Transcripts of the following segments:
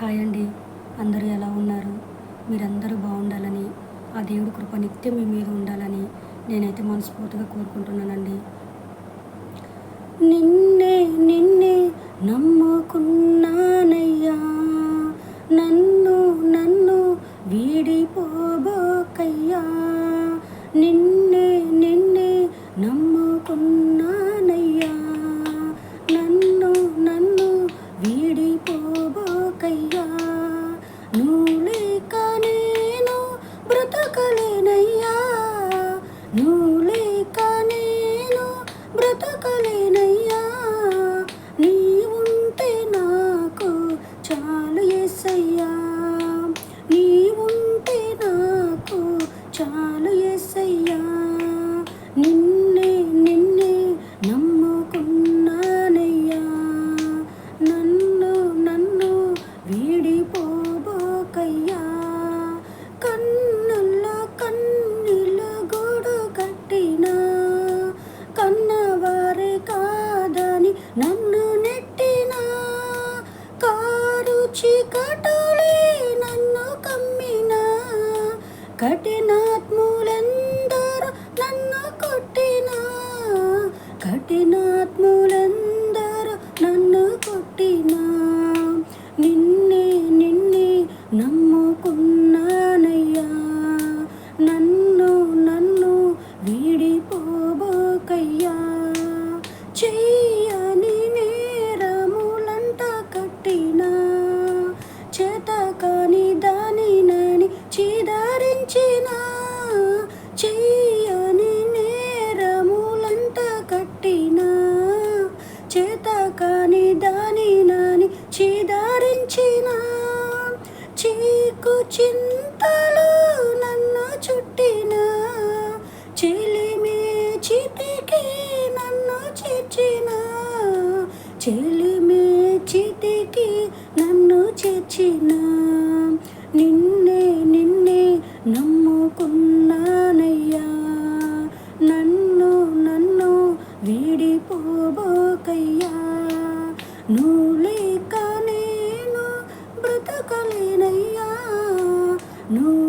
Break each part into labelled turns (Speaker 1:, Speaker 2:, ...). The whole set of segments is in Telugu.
Speaker 1: హాయ్ అండి. అందరూ ఎలా ఉన్నారు? మీరందరూ బాగుండాలని ఆ దేవుడి కృప నిత్యం మీ మీద ఉండాలని నేనైతే మనస్ఫూర్తిగా కోరుకుంటున్నానండి. నిన్నే నిన్నే నమ్ముకున్నానయ్యా. నన్ను నన్ను వీడిపోబోకయ్యా. నిన్నే నిన్నే నమ్ముకున్నా నువ్వు లేక నేను బ్రతకలేనయ్యా. నువ్వు లేక నేను బ్రతకలేనయ్యా. నీ ఉంటే నాకు చాలు ఎస్సయ్యా. నీ ఉంటే నాకు చాలు చీకటులే నన్ను కమ్మిన కఠినాత్ములందరూ నన్ను కొట్టిన కఠినాత్ములెందరూ చెలిమే చితికి నన్ను చేర్చిన. నిన్నే నిన్నే నమ్ముకున్నానయ్యా. నన్ను నన్ను వీడిపోబోకయ్యా. నువ్వు లేక నేను బ్రతకలేనయ్యా. నువ్వు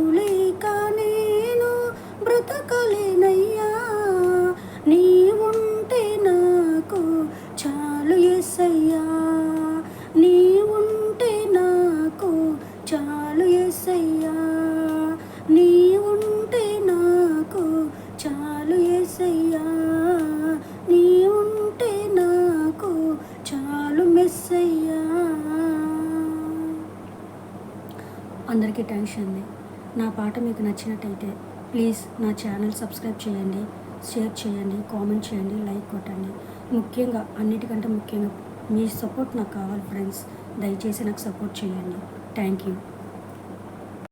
Speaker 1: ఎసయ్యా నీ ఉంటే నాకు చాలు ఎస్సయ్యా నీ ఉంటే నాకు చాలు మెస్సయ్యా. అందరికీ థ్యాంక్స్ అండి. నా పాట మీకు నచ్చినట్టయితే ప్లీజ్ నా ఛానల్ సబ్స్క్రైబ్ చేయండి షేర్ చేయండి కామెంట్ చేయండి లైక్ కొట్టండి. ముఖ్యంగా అన్నిటికంటే ముఖ్యంగా మీ సపోర్ట్ నాకు కావాలి ఫ్రెండ్స్ దయచేసి నాకు సపోర్ట్ చేయండి. Thank you